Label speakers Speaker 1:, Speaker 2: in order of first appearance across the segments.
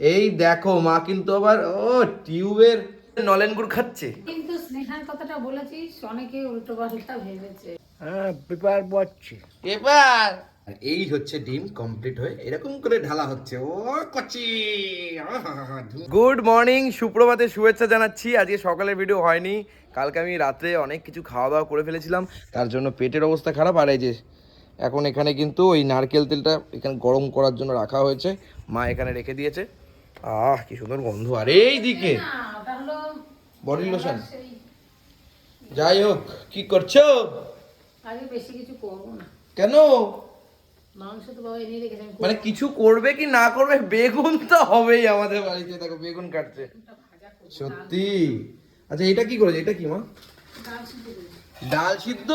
Speaker 1: এই দেখো মা কিন্তু আবার ও টিউবের নলেন গুড় খাচ্ছে।
Speaker 2: কিন্তু স্নেহার কথাটা বলেছিস অনেকে উল্টো পাল্টা ভেবেছে।
Speaker 3: হ্যাঁ পেপার পড়ছি।
Speaker 1: এবার আর এই হচ্ছে ডিম কমপ্লিট হয়ে এরকম করে ঢালা হচ্ছে। ও কচি! গুড মর্নিং সুপ্রভাতে শুভেচ্ছা জানাচ্ছি। আজকে সকালের ভিডিও হয়নি। কালকে আমি রাত্রে অনেক কিছু খাওয়া দাওয়া করে ফেলেছিলাম। তার জন্য পেটের অবস্থা খারাপ। আর এই যে এখন এখানে কিন্তু ওই নারকেল তেলটা এখানে গরম করার জন্য রাখা হয়েছে। মা এখানে রেখে দিয়েছে। আহ কি সুন্দর গন্ধ। আর এই দিকে।
Speaker 2: না ওটা হলো
Speaker 1: বডি লোশন যাই হোক কি করছ?
Speaker 2: আগে বেশি কিছু করব না।
Speaker 1: কেন? মানে কিছু করবে কি না করবে? বেগুন তো হবেই আমাদের বাড়িতে। দেখো বেগুন কাটছে। সত্যি? আচ্ছা এটা কি করেছে? এটা কি মা?
Speaker 2: ডাল সিদ্ধ
Speaker 1: ডাল সিদ্ধ?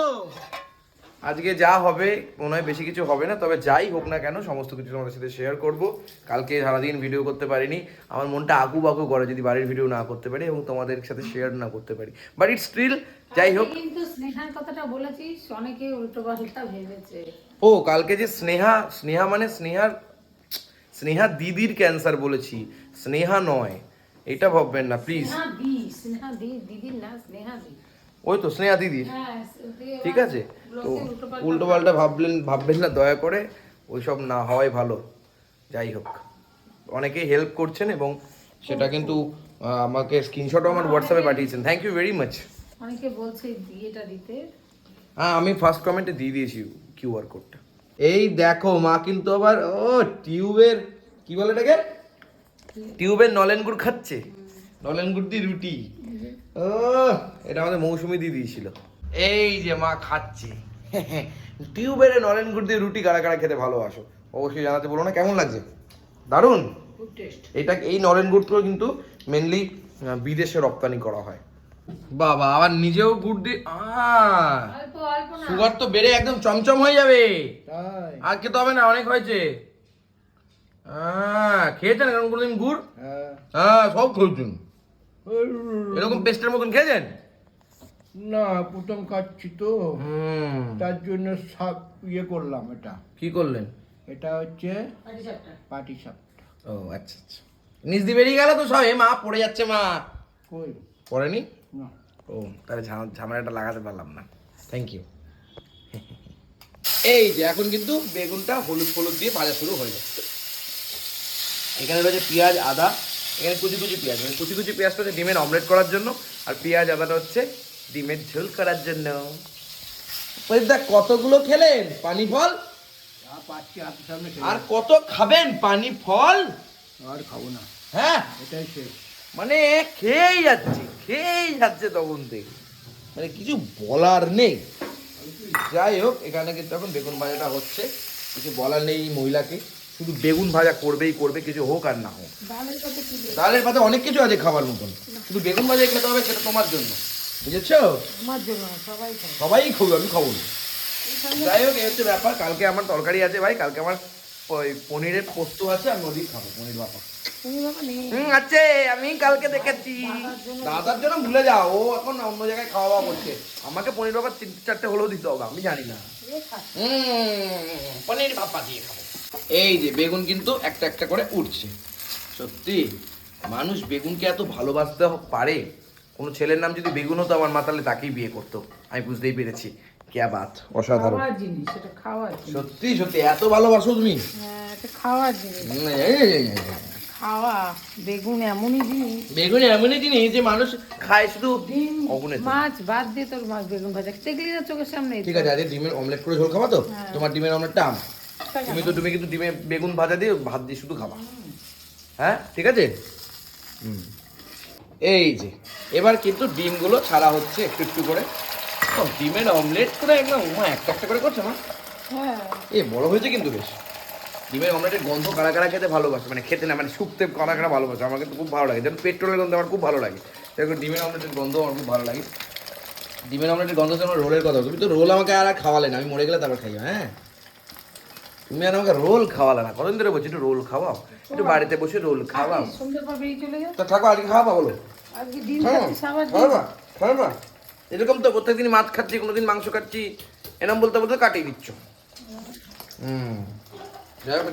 Speaker 1: আজকে যা হবে মনে হয় বেশি কিছু হবে না তবে যাই হোক না কেন সমস্ত কিছু তোমাদের সাথে শেয়ার করব। কালকে সারাদিন ভিডিও করতে পারিনি। আমার মনটা আঁকু বাকু করে যদি বাড়ির ভিডিও না করতে পারি এবং তোমাদের সাথে শেয়ার না করতে পারি। বাট ইট স্টিল যাই হোক।
Speaker 2: কিন্তু স্নেহার কথাটা বলেছিস অনেকে উল্টো পাল্টা ভেবেছে।
Speaker 1: ও কালকে যে স্নেহা স্নেহা মানে স্নেহার স্নেহা দিদির ক্যান্সার বলেছি। স্নেহা নয়। এটা ভাববেন না প্লিজ
Speaker 2: স্নেহা দি স্নেহা দি দিদির না স্নেহা দি।
Speaker 1: ওই তো স্নেহা দিদির।
Speaker 2: হ্যাঁ
Speaker 1: ঠিক আছে? তো উল্টো পাল্টা ভাবলেন ভাববেন না দয়া করে ওইসব না হওয়াই ভালো। যাই হোক অনেকেই হেল্প করছেন এবং সেটা কিন্তু আমাকে স্ক্রিনশটও আমার হোয়াটসঅ্যাপে পাঠিয়েছেন। থ্যাংক ইউ ভেরি মাচ
Speaker 2: অনেকে বলছে বিয়েটা দিতে।
Speaker 1: হ্যাঁ আমি ফার্স্ট কমেন্টে দিয়ে দিয়েছি কিউআর কোডটা এই দেখো মা কিন্তু আবার ও টিউবের কি বলে এটাকে? টিউবের নলেন গুড় খাচ্ছে। নলেন গুড় দিয়ে রুটি। ও এটা আমাদের মৌসুমি দিয়ে দিয়েছিল। এই যে মা খাচ্ছে। টিউবের নলেন গুড় দিয়ে রুটি কারা কারা খেতে ভালোবাসো। অবশ্যই জানাতে বলো না কেমন লাগছে? দারুণ? এটা এই নলেন গুড়গুলো কিন্তু মেনলি বিদেশে রপ্তানি করা হয়। বাবা আবার নিজেও গুড় দিয়ে আহ
Speaker 2: অল্প অল্প না।
Speaker 1: সুগার তো বেড়ে একদম চমচম হয়ে যাবে।
Speaker 3: তাই।
Speaker 1: আর খেতে হবে না অনেক হয়েছে। আহ, খেয়েছেন এরকম কোনোদিন গুড়?
Speaker 3: হ্যাঁ।
Speaker 1: হ্যাঁ সব খেয়েছেন। এরকম পেস্টের মতন খেয়েছেন?
Speaker 3: না প্রথম খাচ্ছি তো। তার জন্য সব ইয়ে করলাম এটা।
Speaker 1: কি করলেন?
Speaker 3: এটা হচ্ছে
Speaker 2: পাটি সাপটা।
Speaker 1: ও আচ্ছা আচ্ছা। নিচ দিয়ে বেরিয়ে গেল তো সব এ মা পড়ে যাচ্ছে মা।
Speaker 3: কই?
Speaker 1: পড়েনি?
Speaker 3: না।
Speaker 1: ও তাহলে ঝাম- ঝামেলাটা লাগাতে পারলাম না। থ্যাংক ইউ এই যে এখন কিন্তু বেগুনটা হলুদ হলুদ দিয়ে ভাজা শুরু হয়ে যাচ্ছে। এখানে রয়েছে পেঁয়াজ আদা। এখানে কুচি কুচি পেঁয়াজ। মানে কুচি কুচি পেঁয়াজটা হচ্ছে ডিমের অমলেট করার জন্য। আর পেঁয়াজ আদাটা হচ্ছে ডিমের ঝোল করার জন্য। কতগুলো খেলেন? পানি ফল? আর কত খাবেন? পানি ফল?
Speaker 3: আর খাব না।
Speaker 1: হ্যাঁ।
Speaker 3: এটাই শেষ।
Speaker 1: মানে খেয়েই যাচ্ছে খেয়েই যাচ্ছে তখন থেকে। মানে কিছু বলার নেই। যাই হোক এখানে কিন্তু এখন বেগুন ভাজাটা হচ্ছে। কিছু বলার নেই এই মহিলাকে। শুধু বেগুন ভাজা করবেই করবে কিছু হোক আর না হোক।
Speaker 2: ডালের
Speaker 1: পাতে অনেক কিছু আছে খাবার মতন। শুধু বেগুন ভাজাই খেতে হবে সেটা তোমার জন্য। বুঝেছ?
Speaker 2: সবাই খায়।
Speaker 1: আমি খাব যাই হোক এই হচ্ছে ব্যাপার। কালকে আমার তরকারি আছে ভাই কালকে আমার ওই পনিরের পোস্ত আছে আমি ওদিক খাব পনির বাপা। হুম আছে আমি কালকে দেখেছি। দাদার জন্য ভুলে যাও ও এখন অন্য জায়গায় খাওয়া দাওয়া করছে। আমাকে পনির বাবা তিন চারটে হলেও দিতে হবে আমি জানি না। হুম, পনির বাবা দিয়ে খাব। এই যে বেগুন কিন্তু একটা একটা করে উঠছে। সত্যি মানুষ বেগুনকে এত ভালোবাসতে পারে? কোনো ছেলের নাম যদি বেগুন হতো আমার মাতালে তাকেই বিয়ে করতো। আমি বুঝতেই পেরেছি। কেয়া বাত? অসাধারণ।
Speaker 2: জিনিস এটা
Speaker 1: সত্যি সত্যি এত ভালোবাসো তুমি?
Speaker 2: হ্যাঁ এটা জিনিস।
Speaker 1: এই।
Speaker 2: খাওয়া বেগুন এমনই জিনিস।
Speaker 1: বেগুন এমনই জিনিস যে মানুষ খায় শুধু
Speaker 2: ডিম মাছ দিয়ে তোর মাছ বেগুন ভাজা। দেখলি না চোখের সামনে?
Speaker 1: ঠিক আছে আজকে ডিমের অমলেট করে ঝোল খাবা তো? তোমার ডিমের অমলেটটা তুমি তো তুমি কিন্তু ডিমে বেগুন ভাজা দিয়ে ভাত দিয়ে শুধু খাবা। হ্যাঁ ঠিক আছে? হুম। এই যে এবার কিন্তু ডিমগুলো ছাড়া হচ্ছে একটু একটু করে। ও, ডিমের অমলেট করে একদম মা একটা একটা করে করছে মা।
Speaker 2: হ্যাঁ।
Speaker 1: এ বড় হয়েছে কিন্তু বেশ। ডিমের অমলেটের গন্ধ কারা কারা খেতে ভালোবাসে মানে খেতে না মানে শুকতে কারা কারা ভালোবাসে আমার কিন্তু খুব ভালো লাগে। যেমন পেট্রোলের গন্ধ আমার খুব ভালো লাগে। সেরকম ডিমের অমলেটের গন্ধ আমার খুব ভালো লাগে। ডিমের অমলেটের গন্ধ আমার রোলের কথা। তুমি তো রোল আমাকে আর খাওয়ালে না আমি মরে গেলে তারপর খাইও হ্যাঁ? তুমি আর আমাকে রোল খাওয়ালে না কতদিন ধরে বলছি একটু রোল খাওয়াও একটু বাড়িতে বসে রোল খাওয়াও। তা থাকো আজকে খাওয়াবা বলো। খাওয়াবা? খাওয়াবা? এরকম তো প্রত্যেকদিন মাছ খাচ্ছি কোনোদিন মাংস খাচ্ছি এরকম বলতে বলতে কাটিয়ে দিচ্ছ। হুম।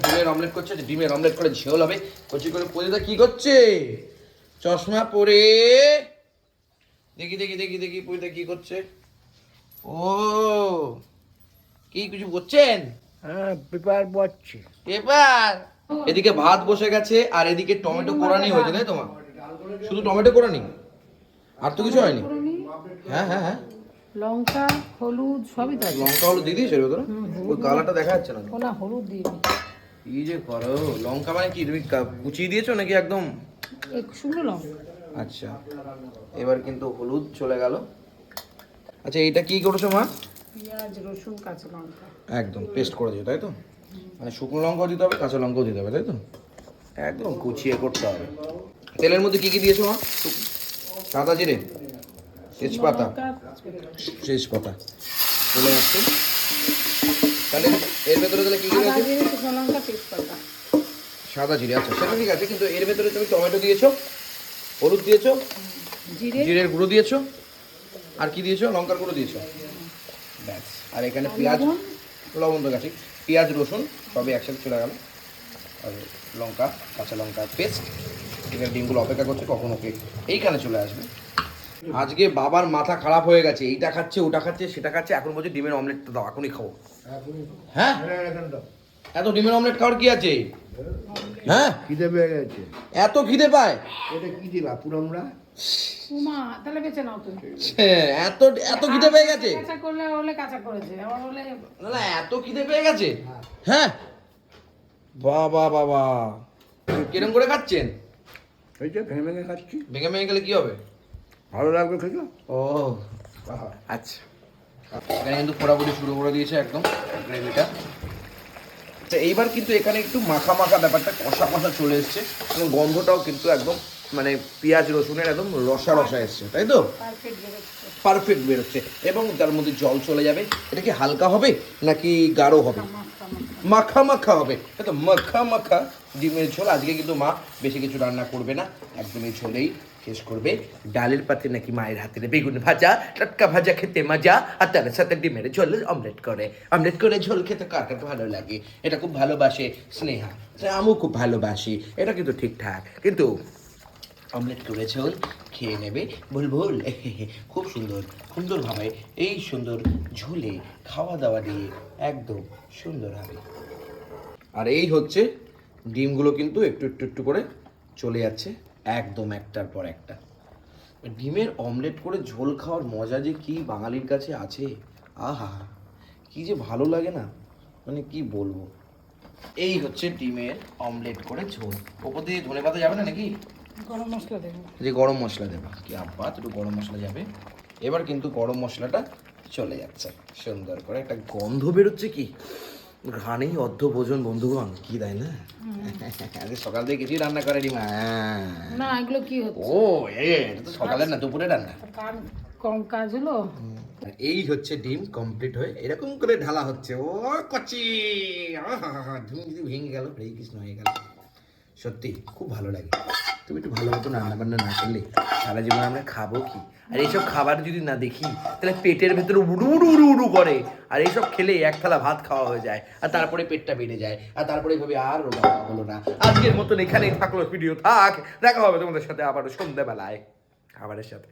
Speaker 1: ডিমের অমলেট করছে ডিমের অমলেট করে ঝোল হবে। কচি করে পরিদা কি করছে? চশমা পরে। দেখি দেখি দেখি দেখি পরিদা কি করছে। ও কি কিছু করছেন?
Speaker 3: হ্যাঁ পেপার পড়ছি।
Speaker 1: এবার এদিকে ভাত বসে গেছে আর এদিকে টমেটো কোরানি হয়েছে তাই তোমার শুধু টমেটো কোরানি? আর তো কিছু হয়নি? হ্যাঁ হ্যাঁ হ্যাঁ।
Speaker 2: লঙ্কা হলুদ সবই তো
Speaker 1: লঙ্কা হলুদ দিয়ে দিয়েছ ওই কালারটা দেখা যাচ্ছে না তো।
Speaker 2: হলুদ দিয়ে দিই।
Speaker 1: কি যে করো লঙ্কা মানে কি? তুমি কা- কুচিয়ে দিয়েছ নাকি একদম?
Speaker 2: এক শুকনো লঙ্কা।
Speaker 1: আচ্ছা এবার কিন্তু হলুদ চলে গেল। আচ্ছা এইটা কি করেছ মা?
Speaker 2: পেঁয়াজ রসুন কাঁচা লঙ্কা।
Speaker 1: একদম পেস্ট করে দিও তাই তো? মানে শুকনো লঙ্কাও দিতে হবে কাঁচা লঙ্কাও দিতে হবে তাই তো? একদম কুচিয়ে করতে হবে। তেলের মধ্যে কি কি দিয়েছ মা? সাদা জিরে তেজপাতা। তেজপাতা। চলে যাচ্ছে তাহলে এর ভেতরে তাহলে কি কি রয়েছে?
Speaker 2: শুকনো লঙ্কা তেজপাতা।
Speaker 1: সাদা জিরে আচ্ছা সেটা ঠিক আছে কিন্তু এর ভেতরে তুমি টমেটো দিয়েছ হলুদ দিয়েছ
Speaker 2: জিরে।
Speaker 1: জিরের গুঁড়ো দিয়েছ আর কি দিয়েছ? লঙ্কার গুঁড়ো দিয়েছ। ব্যাস। আর এখানে পেঁয়াজ
Speaker 2: লবণ।
Speaker 1: তো গেছে। পেঁয়াজ রসুন সবই একসাথে চলে গেল। আর লঙ্কা কাঁচা লঙ্কা পেস্ট। এখানে ডিমগুলো অপেক্ষা করছে কখন ওকে এইখানে চলে আসবে। আজকে বাবার মাথা খারাপ হয়ে গেছে। এইটা খাচ্ছে ওটা খাচ্ছে সেটা খাচ্ছে। এখন বলছে ডিমের অমলেটটা দাও এখনই খাব। হ্যাঁ? এত ডিমের অমলেট খাওয়ার কি আছে? হ্যাঁ?
Speaker 3: খিদে পেয়ে গেছে
Speaker 1: এত খিদে পায়?
Speaker 3: এটা কি দিলা পুরমরা?
Speaker 2: উমা তাহলে বেঁচে নাও তুমি।
Speaker 1: এত এত খিদে পেয়ে গেছে?
Speaker 2: কাঁচা করলে হলে কাঁচা করেছে আবার হলে
Speaker 1: না না এত খিদে পেয়ে গেছে? হ্যাঁ। বাবা বাবা। কিরম করে খাচ্ছেন?
Speaker 3: এই যে ভেঙে ভেঙে খাচ্ছি।
Speaker 1: ভেঙে ভেঙে গেলে কি হবে?
Speaker 3: ভালো লাগবে
Speaker 1: ও আচ্ছা। এখানে কিন্তু পোড়াপুরি শুরু করে দিয়েছে একদম গ্রেভিটা। তো এইবার কিন্তু এখানে একটু মাখা মাখা ব্যাপারটা কষা কষা চলে এসছে এবং গন্ধটাও কিন্তু একদম মানে পেঁয়াজ রসুনের একদম রসা রসা এসছে তাই তো?
Speaker 2: পারফেক্ট বেরোচ্ছে।
Speaker 1: এবং তার মধ্যে জল চলে যাবে। এটা কি হালকা হবে নাকি গাঢ় হবে?
Speaker 2: মাখা মাখা।
Speaker 1: হবে। তো মাখা মাখা। ডিমের ঝোল। আজকে কিন্তু মা বেশি কিছু রান্না করবে না। একদমই ঝোলেই শেষ করবে। ডালের পাতে নাকি মায়ের হাতের বেগুন ভাজা টাটকা ভাজা খেতে মজা আর তার সাথে ডিমের ঝোল অমলেট করে। অমলেট করে ঝোল খেতে কার কার ভালো লাগে? এটা খুব ভালোবাসে স্নেহা। আমিও খুব ভালোবাসি। এটা কিন্তু ঠিকঠাক। কিন্তু অমলেট করে ঝোল খেয়ে নেবে ভুল ভুল খুব সুন্দর, সুন্দরভাবে, এই সুন্দর ঝোলে খাওয়া দাওয়া দিয়ে একদম সুন্দর হবে। আর এই হচ্ছে ডিমগুলো কিন্তু একটু একটু একটু করে চলে যাচ্ছে একদম একটার পর একটা। ডিমের অমলেট করে ঝোল খাওয়ার মজা যে কি বাঙালির কাছে আছে? আহা, কি যে ভালো লাগে না। মানে কি বলব? এই হচ্ছে ডিমের অমলেট করে ঝোল। ওপর দিয়ে ধনে পাতা যাবে না নাকি?
Speaker 2: গরম মশলা দেবো।
Speaker 1: যে গরম মশলা দেবা কি আব্বা একটু গরম মশলা যাবে। এবার কিন্তু গরম মশলাটা চলে যাচ্ছে। সুন্দর করে একটা গন্ধ বেরোচ্ছে কি? ঘানেই অর্ধ ভোজন বন্ধুগণ কি তাই না? আজকে সকাল থেকে কিছুই রান্না করেনি মা।
Speaker 2: না এগুলো কি হচ্ছে?
Speaker 1: ও এটা তো সকালের না দুপুরে রান্না।
Speaker 2: কার কম কাজ হলো?
Speaker 1: এই হচ্ছে ডিম কমপ্লিট হয়ে এরকম করে ঢালা হচ্ছে। ও কচি! যদি ভেঙে গেল হরে কৃষ্ণ হয়ে গেল। সত্যি খুব ভালো লাগে। তুমি একটু ভালো মতো রান্নাবান্না না করলে সারা জীবন আমরা খাব কি? আর এইসব খাবার যদি না দেখি, তাহলে পেটের ভেতরে উড়ু উড়ু উড়ু উড়ু করে। আর এইসব খেলে এক থালা ভাত খাওয়া হয়ে যায়, আর তারপরে পেটটা বেড়ে যায়, আর তারপরে এভাবে আর রোগা হলো না। আজকের মতন এখানেই থাকল, ভিডিও থাক। দেখা হবে তোমাদের সাথে আবারও সন্ধ্যাবেলায় খাবারের সাথে।